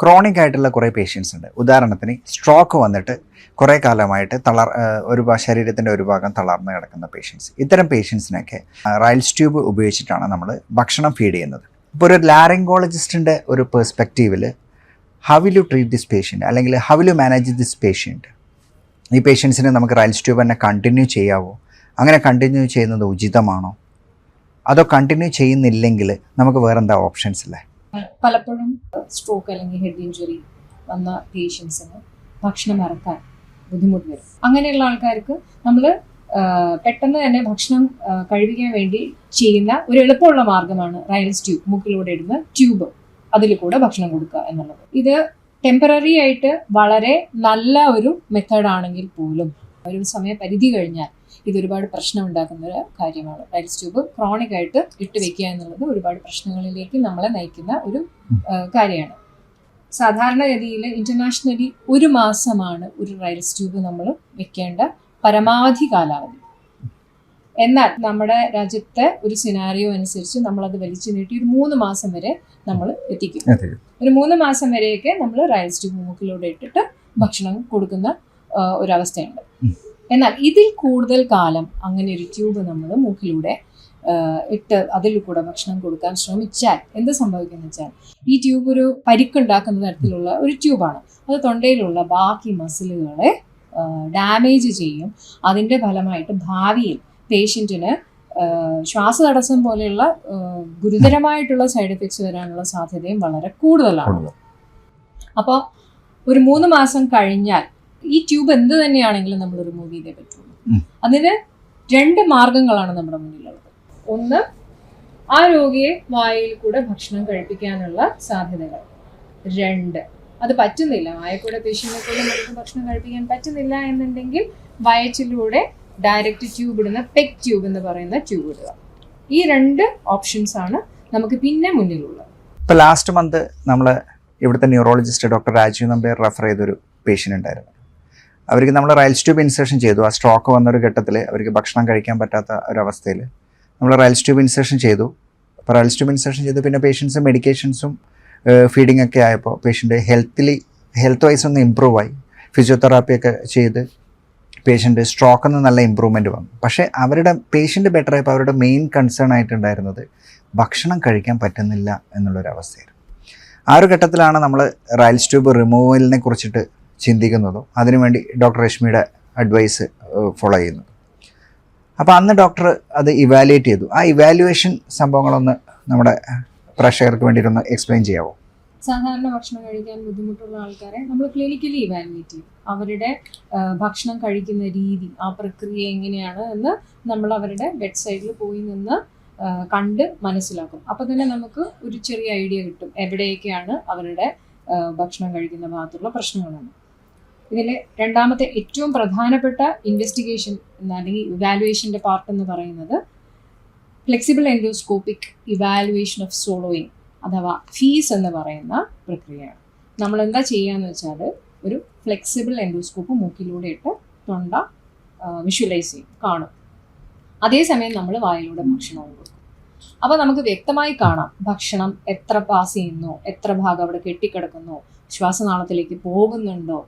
Chronic ആയിട്ടുള്ള കുറേ patients ഉണ്ട്. ഉദാഹരണത്തിന് സ്ട്രോക്ക് വന്നിട്ട് കുറേ കാലമായിട്ട് തളർ ഒരു ശരീരത്തിന്റെ ഒരു ഭാഗം തളർന്ന് കിടക്കുന്ന പേഷ്യൻസ് ഇത്തരം പേഷ്യൻസിനൊക്കെ റൈൽസ് ട്യൂബ് ഉപയോഗിച്ചിട്ടാണ് നമ്മൾ ഭക്ഷണം ഫീഡ് ചെയ്യുന്നത്. ഇപ്പോൾ ഒരു ലാറിങ്കോളജിസ്റ്റിന്റെ ഒരു പെർസ്പെക്റ്റീവിൽ how will you treat this patient അല്ലെങ്കിൽ how will you manage this patient ഈ പേഷ്യൻസിനെ നമുക്ക് റൈൽസ് ട്യൂബ് തന്നെ കണ്ടിന്യൂ ചെയ്യാവോ? അങ്ങനെ കണ്ടിന്യൂ ചെയ്യുന്നത് ഉചിതമാണോ? അതോ കണ്ടിന്യൂ ചെയ്യുന്നില്ലെങ്കിൽ നമുക്ക് വേറെന്താ ഓപ്ഷൻസ് ഇല്ലേ പലപ്പോഴും സ്ട്രോക്ക് അല്ലെങ്കിൽ ഹെഡ് ഇഞ്ചുറി വന്ന പേഷ്യൻസിന് ഭക്ഷണം ഇറക്കാൻ ബുദ്ധിമുട്ട് വരും. അങ്ങനെയുള്ള ആൾക്കാർക്ക് നമ്മൾ പെട്ടെന്ന് തന്നെ ഭക്ഷണം കഴിപ്പിക്കാൻ വേണ്ടി ചെയ്യുന്ന ഒരു എളുപ്പമുള്ള മാർഗമാണ് റൈൽസ് ട്യൂബ് മൂക്കിലൂടെ ഇടുന്ന ട്യൂബ് അതിൽ കൂടെ ഭക്ഷണം കൊടുക്കുക എന്നുള്ളത്. ഇത് ടെമ്പററി ആയിട്ട് വളരെ നല്ല ഒരു മെത്തേഡ് ആണെങ്കിൽ പോലും ഒരു സമയപരിധി കഴിഞ്ഞാൽ ഇത് ഒരുപാട് പ്രശ്നം ഉണ്ടാക്കുന്ന ഒരു കാര്യമാണ്. റൈൽസ് ട്യൂബ് ക്രോണിക് ആയിട്ട് ഇട്ട് വെക്കുക എന്നുള്ളത് ഒരുപാട് പ്രശ്നങ്ങളിലേക്ക് നമ്മളെ നയിക്കുന്ന ഒരു കാര്യമാണ്. സാധാരണഗതിയിൽ ഇന്റർനാഷണലി ഒരു മാസമാണ് ഒരു റൈൽസ് ട്യൂബ് നമ്മൾ വെക്കേണ്ട പരമാവധി കാലാവധി. എന്നാൽ നമ്മുടെ രാജ്യത്തെ ഒരു സിനാരിയോ അനുസരിച്ച് നമ്മൾ അത് വലിച്ചു നീട്ടി ഒരു മൂന്ന് മാസം വരെ നമ്മൾ എത്തിക്കും. ഒരു മൂന്ന് മാസം വരെയൊക്കെ നമ്മൾ റൈൽസ് ട്യൂബ് മൂക്കിലൂടെ ഇട്ടിട്ട് ഭക്ഷണം കൊടുക്കുന്ന ഒരവസ്ഥയുണ്ട്. എന്നാൽ ഇതിൽ കൂടുതൽ കാലം അങ്ങനെ ഒരു ട്യൂബ് നമ്മൾ മൂക്കിലൂടെ ഇട്ട് അതിൽ കൂടെ ഭക്ഷണം കൊടുക്കാൻ ശ്രമിച്ചാൽ എന്ത് സംഭവിക്കുന്നു വെച്ചാൽ ഈ ട്യൂബ് ഒരു പരിക്കുണ്ടാക്കുന്ന തരത്തിലുള്ള ഒരു ട്യൂബാണ് അത് തൊണ്ടയിലുള്ള ബാക്കി മസിലുകളെ ഡാമേജ് ചെയ്യും. അതിന്റെ ഫലമായിട്ട് ഭാവിയിൽ പേഷ്യന്റിന് ശ്വാസതടസ്സം പോലെയുള്ള ഗുരുതരമായിട്ടുള്ള സൈഡ് എഫക്ട്സ് വരാനുള്ള സാധ്യതയും വളരെ കൂടുതലാണ്. അപ്പോൾ ഒരു മൂന്ന് മാസം കഴിഞ്ഞാൽ ഈ ട്യൂബ് എന്ത് തന്നെയാണെങ്കിലും നമ്മൾ റിമൂവ് ചെയ്തേ പറ്റുള്ളൂ. അതിന് രണ്ട് മാർഗങ്ങളാണ് നമ്മുടെ മുന്നിലുള്ളത്. ഒന്ന് ആ രോഗിയെ വായിൽ കൂടെ ഭക്ഷണം കഴിപ്പിക്കാനുള്ള സാധ്യതകൾ. രണ്ട് അത് പറ്റുന്നില്ല. വായക്കൂടെ പേഷ്യനെ കൊണ്ട് നമുക്ക് ഭക്ഷണം കഴിപ്പിക്കാൻ പറ്റുന്നില്ല എന്നുണ്ടെങ്കിൽ വയറ്റിലൂടെ ഡയറക്റ്റ് ട്യൂബ് ഇടുന്ന പെക് ട്യൂബ് എന്ന് പറയുന്ന ട്യൂബ് ഇടുക. ഈ രണ്ട് ഓപ്ഷൻസ് ആണ് നമുക്ക് പിന്നെ മുന്നിലുള്ളത്. ഇപ്പോൾ ലാസ്റ്റ് മന്ത് നമ്മൾ ഇവിടുത്തെ neurologist doctor Rajeev Nambiar refer ചെയ്തൊരു പേഷ്യന്റ് ഉണ്ടായിരുന്നു. അവർക്ക് നമ്മൾ റയൽ ട്യൂബ് ഇൻസേഷൻ ചെയ്തു. ആ സ്ട്രോക്ക് വന്നൊരു ഘട്ടത്തിൽ അവർക്ക് ഭക്ഷണം കഴിക്കാൻ പറ്റാത്ത ഒരവസ്ഥയിൽ നമ്മൾ റയൽ ട്യൂബ് ഇൻസേഷൻ ചെയ്തു. അപ്പോൾ റയൽ ട്യൂബ് ഇൻസേഷൻ ചെയ്തു. പിന്നെ പേഷ്യൻസ് മെഡിക്കേഷൻസും ഫീഡിംഗ് ഒക്കെ ആയപ്പോൾ പേഷ്യന്റ് ഹെൽത്തിലി ഹെൽത്ത് വൈസ് ഒന്ന് ഇമ്പ്രൂവ് ആയി. ഫിസിയോതെറാപ്പി ഒക്കെ ചെയ്ത് പേഷ്യന്റ് സ്ട്രോക്ക് നിന്ന് നല്ല ഇമ്പ്രൂവ്മെന്റ് വന്നു. പക്ഷേ അവരുടെ പേഷ്യന്റ് ബെറ്റർ ആയപ്പോൾ അവരുടെ മെയിൻ കൺസേൺ ആയിട്ടുണ്ടായിരുന്നത് ഭക്ഷണം കഴിക്കാൻ പറ്റുന്നില്ല എന്നുള്ളൊരവസ്ഥയായിരുന്നു. ആ ഒരു ഘട്ടത്തിലാണ് നമ്മൾ റയൽ ട്യൂബ് റിമൂവലിനെ കുറിച്ചിട്ട് ചിന്തിക്കുന്നതും അതിനുവേണ്ടി ഡോക്ടർ രശ്മിയുടെ അഡ്വൈസ് ഫോളോ ചെയ്യുന്നത് അപ്പോൾ അന്ന് ഡോക്ടർ അത് ഇവാലുവേറ്റ് ചെയ്തു. ആ ഇവാലുവേഷൻ സംഭവങ്ങളൊന്ന് നമ്മുടെ പ്രേക്ഷകർക്ക് വേണ്ടിയിട്ടൊന്ന് എക്സ്പ്ലെയിൻ ചെയ്യാമോ സാധാരണ ഭക്ഷണം കഴിക്കാൻ ബുദ്ധിമുട്ടുള്ള ആൾക്കാരെ നമ്മൾ ക്ലിനിക്കലി ഇവാലുവേറ്റ് ചെയ്യും. അവരുടെ ഭക്ഷണം കഴിക്കുന്ന രീതി ആ പ്രക്രിയ എങ്ങനെയാണ് എന്ന് നമ്മൾ അവരുടെ ബെഡ് സൈഡിൽ പോയി നിന്ന് കണ്ട് മനസ്സിലാക്കും. അപ്പോൾ തന്നെ നമുക്ക് ഒരു ചെറിയ ഐഡിയ കിട്ടും. എവിടെയൊക്കെയാണ് അവരുടെ ഭക്ഷണം കഴിക്കുന്ന ഭാഗത്തുള്ള പ്രശ്നങ്ങളെന്ന്. ഇതിൽ രണ്ടാമത്തെ ഏറ്റവും പ്രധാനപ്പെട്ട ഇൻവെസ്റ്റിഗേഷൻ അല്ലെങ്കിൽ ഇവാലുവേഷന്റെ പാർട്ട് എന്ന് പറയുന്നത് flexible endoscopic evaluation of swallowing അഥവാ ഫീസ് എന്ന് പറയുന്ന പ്രക്രിയയാണ്. നമ്മൾ എന്താ ചെയ്യുകയെന്ന് വെച്ചാൽ ഒരു ഫ്ലെക്സിബിൾ എൻഡോസ്കോപ്പ് മൂക്കിലൂടെ ഇട്ട് തൊണ്ട വിഷ്വലൈസ് ചെയ്യും കാണും. അതേസമയം നമ്മൾ വായിലൂടെ ഭക്ഷണവും കൊടുക്കും. അപ്പോൾ നമുക്ക് വ്യക്തമായി കാണാം ഭക്ഷണം എത്ര പാസ് ചെയ്യുന്നു എത്ര ഭാഗം അവിടെ കെട്ടിക്കിടക്കുന്നു ശ്വാസനാളത്തിലേക്ക് പോകുന്നുണ്ടോ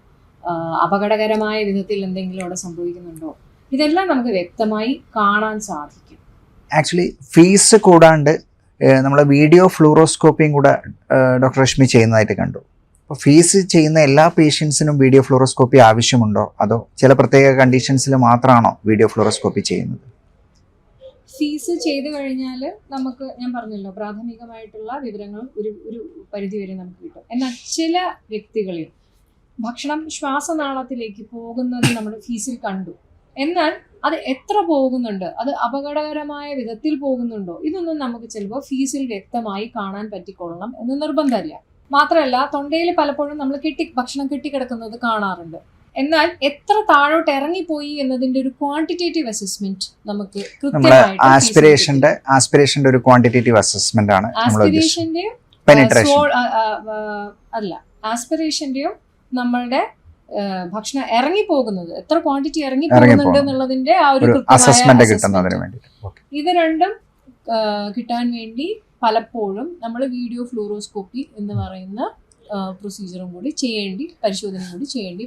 അപകടകരമായ വിധത്തിൽ എന്തെങ്കിലും അവിടെ സംഭവിക്കുന്നുണ്ടോ? ഇതെല്ലാം നമുക്ക് വ്യക്തമായി കാണാൻ സാധിക്കും. ആക്ച്വലി ഫീസ് കൂടാണ്ട് നമ്മൾ വീഡിയോ ഫ്ലൂറോസ്കോപ്പിയും കൂടെ ഡോക്ടർ രശ്മി ചെയ്യുന്നതായിട്ട് കണ്ടു. അപ്പോൾ ഫീസ് ചെയ്യുന്ന എല്ലാ പേഷ്യൻസിനും വീഡിയോ ഫ്ലൂറോസ്കോപ്പി ആവശ്യമുണ്ടോ? അതോ ചില പ്രത്യേക കണ്ടീഷൻസിൽ മാത്രമാണോ വീഡിയോ ഫ്ലൂറോസ്കോപ്പി ചെയ്യുന്നത്? ഫീസ് ചെയ്തു കഴിഞ്ഞാൽ നമുക്ക് ഞാൻ പറഞ്ഞല്ലോ പ്രാഥമികമായിട്ടുള്ള വിവരങ്ങൾ ഒരു ഒരു പരിധി വരെ നമുക്ക് കിട്ടും. എന്നാൽ ചില വ്യക്തികളിൽ ഭക്ഷണം ശ്വാസനാളത്തിലേക്ക് പോകുന്നത് നമ്മൾ ഫീസിൽ കണ്ടു. എന്നാൽ അത് എത്ര പോകുന്നുണ്ട്? അത് അപകടകരമായ വിധത്തിൽ പോകുന്നുണ്ടോ? ഇതൊന്നും നമുക്ക് ചിലപ്പോൾ ഫീസിൽ വ്യക്തമായി കാണാൻ പറ്റിക്കൊള്ളണം എന്ന് നിർബന്ധമില്ല. മാത്രമല്ല തൊണ്ടയിൽ പലപ്പോഴും നമ്മൾ കെട്ടി ഭക്ഷണം കെട്ടിക്കിടക്കുന്നത് കാണാറുണ്ട്. എന്നാൽ എത്ര താഴോട്ട് ഇറങ്ങിപ്പോയി എന്നതിന്റെ ഒരു ക്വാണ്ടിറ്റേറ്റീവ് അസസ്മെന്റ് നമുക്ക് ആസ്പിറേഷന്റെ ആസ്പിറേഷന്റെ ഒരു ക്വാണ്ടിറ്റേറ്റീവ് അസസ്മെന്റ് ആണ് ആസ്പിറേഷന്റെയും അല്ല ആസ്പിറേഷന്റെയും നമ്മളുടെ ഭക്ഷണം ഇറങ്ങി പോകുന്നത് എത്ര ക്വാണ്ടിറ്റി ഇറങ്ങി പോകുന്നുണ്ട് എന്നുള്ളതിന്റെ ആ ഒരു അസസ്മെന്റ്. കിട്ടുന്നതിന് വേണ്ടിയിട്ട്. ഇത് രണ്ടും കിട്ടാൻ വേണ്ടി പലപ്പോഴും നമ്മൾ വീഡിയോ ഫ്ലൂറോസ്കോപ്പി എന്ന് പറയുന്ന പ്രൊസീജിയറും കൂടി ചെയ്യേണ്ടി പരിശോധന കൂടി ചെയ്യേണ്ടി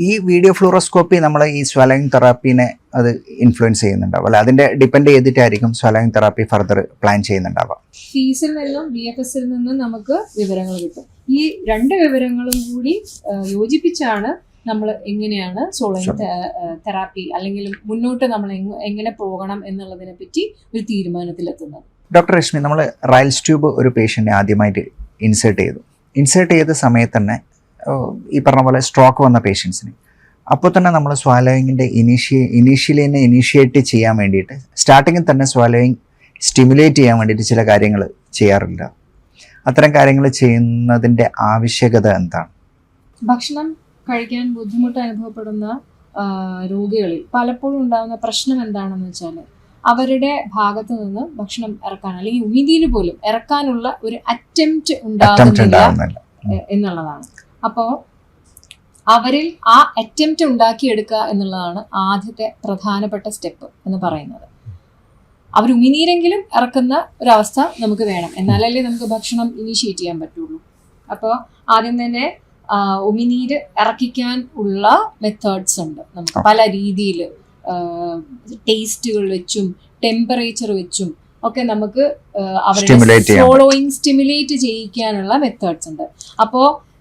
ഈ വീഡിയോ ഫ്ലൂറോസ്കോപ്പി നമ്മൾ ഈ സ്വലൈൻ തെറാപ്പീനെ അത് ഇൻഫ്ലുവൻസ് ചെയ്യുന്നുണ്ടാവും. അല്ലെ അതിന്റെ ഡിപെൻഡ് ചെയ്തിട്ടായിരിക്കും സ്വലാങ് തെറാപ്പി ഫർദർ പ്ലാൻ ചെയ്യുന്നുണ്ടാവുക. ഫീസിൽ നിന്നും ബി എഫ് എസിൽ നിന്നും നമുക്ക് വിവരങ്ങൾ കിട്ടും. ഈ രണ്ട് വിവരങ്ങളും കൂടി യോജിപ്പിച്ചാണ് നമ്മൾ എങ്ങനെയാണ് സോളൈൻ തെറാപ്പി അല്ലെങ്കിൽ മുന്നോട്ട് നമ്മൾ എങ്ങനെ പോകണം എന്നുള്ളതിനെ പറ്റി ഒരു തീരുമാനത്തിലെത്തുന്നത്. ഡോക്ടർ രശ്മി നമ്മൾ റയൽസ് ട്യൂബ് ഒരു പേഷ്യന്റിനെ ആദ്യമായിട്ട് ഇൻസേർട്ട് ചെയ്തു. ഇൻസേർട്ട് ചെയ്ത സമയത്ത് തന്നെ ഈ പറഞ്ഞ പോലെ സ്ട്രോക്ക് വന്ന പേഷ്യൻസിന് അപ്പോൾ തന്നെ നമ്മൾ സ്വാലോയിങ്ങിന്റെ ഇനീഷ്യ ഇനീഷ്യലി തന്നെ ഇനീഷ്യേറ്റ് ചെയ്യാൻ വേണ്ടിയിട്ട് സ്റ്റാർട്ടിങ്ങിൽ തന്നെ സ്വാലോയിങ് സ്റ്റിമുലേറ്റ് ചെയ്യാൻ വേണ്ടിയിട്ട് ചില കാര്യങ്ങൾ ചെയ്യാറില്ല. അത്തരം കാര്യങ്ങൾ ചെയ്യുന്നതിന്റെ ആവശ്യകത എന്താണ്? ഭക്ഷണം കഴിക്കാൻ ബുദ്ധിമുട്ട് അനുഭവപ്പെടുന്ന രോഗികളിൽ പലപ്പോഴും ഉണ്ടാകുന്ന പ്രശ്നം എന്താണെന്ന് വെച്ചാൽ അവരുടെ ഭാഗത്ത് നിന്ന് ഭക്ഷണം ഇറക്കാൻ അല്ലെങ്കിൽ ഉമിതിയിൽ പോലും ഇറക്കാനുള്ള ഒരു അറ്റംപ്റ്റ് ഉണ്ടാകുന്നില്ല എന്നുള്ളതാണ്. അപ്പോൾ അവരിൽ ആ അറ്റംപ്റ്റ് ഉണ്ടാക്കിയെടുക്കുക എന്നുള്ളതാണ് ആദ്യത്തെ പ്രധാനപ്പെട്ട സ്റ്റെപ്പ് എന്ന് പറയുന്നത്. അവർ ഉമിനീരെങ്കിലും ഇറക്കുന്ന ഒരവസ്ഥ നമുക്ക് വേണം. എന്നാലല്ലേ നമുക്ക് ഭക്ഷണം ഇനിഷ്യേറ്റ് ചെയ്യാൻ പറ്റുള്ളൂ. അപ്പോൾ ആദ്യം തന്നെ ഉമിനീര് ഇറക്കിക്കാൻ ഉള്ള മെത്തേഡ്സ് ഉണ്ട്. നമുക്ക് പല രീതിയിൽ ടേസ്റ്റുകൾ വെച്ചും ടെമ്പറേച്ചർ വെച്ചും ഒക്കെ നമുക്ക് അവരുടെ ഫോളോയിങ് സ്റ്റിമുലേറ്റ് ചെയ്യിക്കാനുള്ള മെത്തേഡ്സ് ഉണ്ട്. അപ്പോൾ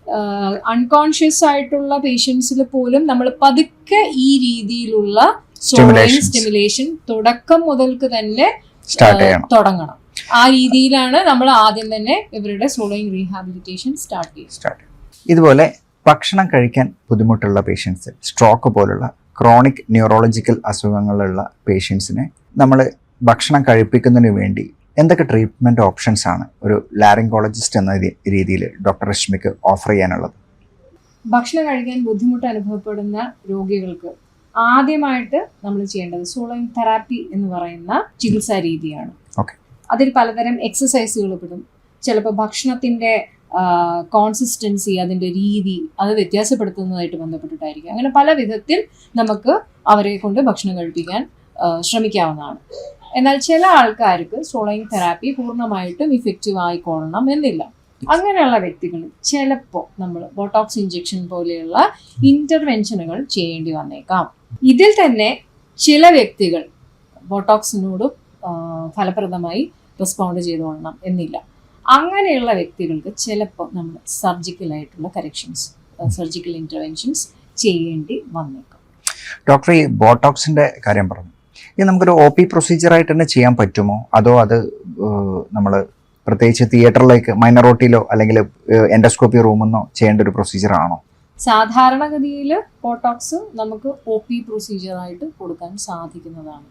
അൺകോൺഷ്യസ് ആയിട്ടുള്ള പേഷ്യൻസിൽ പോലും നമ്മൾ പതുക്കെ ഈ രീതിയിലുള്ള സോളിങ് സ്റ്റിമുലേഷൻ തുടക്കം മുതൽക്ക് തന്നെ തുടങ്ങണം. ആ രീതിയിലാണ് നമ്മൾ ആദ്യം തന്നെ ഇവരുടെ സോളോയിങ് റീഹാബിലിറ്റേഷൻ സ്റ്റാർട്ട് ചെയ്യുന്നത് ഇതുപോലെ ഭക്ഷണം കഴിക്കാൻ ബുദ്ധിമുട്ടുള്ള പേഷ്യൻസ് സ്ട്രോക്ക് പോലുള്ള ക്രോണിക് ന്യൂറോളജിക്കൽ അസുഖങ്ങളുള്ള പേഷ്യൻസിനെ നമ്മൾ ഭക്ഷണം കഴിപ്പിക്കുന്നതിന് വേണ്ടി എന്തൊക്കെ ട്രീറ്റ്മെന്റ് ഓപ്ഷൻസ് ആണ് ഒരു ലാരിങ്കോളജിസ്റ്റ് എന്ന രീതിയിൽ ഡോക്ടർ രശ്മിക്ക് ഓഫർ ചെയ്യാനുള്ളത്? ഭക്ഷണം കഴിക്കാൻ ബുദ്ധിമുട്ട് അനുഭവപ്പെടുന്ന രോഗികൾക്ക് ആദ്യമായിട്ട് നമ്മൾ ചെയ്യേണ്ടത് സോളോയിങ് തെറാപ്പി എന്ന് പറയുന്ന ചികിത്സാ രീതിയാണ്. അതിൽ പലതരം എക്സസൈസുകൾ പെടും. ചിലപ്പോൾ ഭക്ഷണത്തിന്റെ കോൺസിസ്റ്റൻസി അതിന്റെ രീതി അത് വ്യത്യാസപ്പെടുത്തുന്നതായിട്ട് ബന്ധപ്പെട്ടിട്ടായിരിക്കും. അങ്ങനെ പല വിധത്തിൽ നമുക്ക് അവരെ കൊണ്ട് ഭക്ഷണം കഴിപ്പിക്കാൻ ശ്രമിക്കാവുന്നതാണ്. എന്നാൽ ചില ആൾക്കാർക്ക് സോളോയിങ് തെറാപ്പി പൂർണമായിട്ടും ഇഫക്റ്റീവ് ആയിക്കോളണം എന്നില്ല. അങ്ങനെയുള്ള വ്യക്തികൾ ചിലപ്പോൾ നമ്മൾ ബോട്ടോക്സ് ഇഞ്ചെക്ഷൻ പോലെയുള്ള ഇന്റർവെൻഷനുകൾ ചെയ്യേണ്ടി വന്നേക്കാം. ഇതിൽ തന്നെ ചില വ്യക്തികൾ ബോട്ടോക്സിനോട് ഫലപ്രദമായി റെസ്പോണ്ട് ചെയ്തുകൊള്ളണം എന്നില്ല. അങ്ങനെയുള്ള വ്യക്തികൾക്ക് ചിലപ്പോൾ നമ്മൾ സർജിക്കലായിട്ടുള്ള കറക്ഷൻസ് സർജിക്കൽ ഇന്റർവെൻഷൻസ് ചെയ്യേണ്ടി വന്നേക്കാം. ഡോക്ടർ ഈ ബോട്ടോക്സിന്റെ കാര്യം പറഞ്ഞു. ഇത് നമുക്കൊരു ഒ പി പ്രൊസീജിയറായിട്ട് തന്നെ ചെയ്യാൻ പറ്റുമോ? അതോ അത് നമ്മൾ പ്രത്യേകിച്ച് തിയേറ്ററിലേക്ക് മൈനറോട്ടിയിലോ അല്ലെങ്കിൽ എൻഡോസ്കോപ്പി റൂമെന്നോ ചെയ്യേണ്ട ഒരു പ്രൊസീജിയർ ആണോ? സാധാരണഗതിയിൽ ബോട്ടോക്സ് നമുക്ക് ഒ പി പ്രൊസീജിയറായിട്ട് കൊടുക്കാൻ സാധിക്കുന്നതാണ്.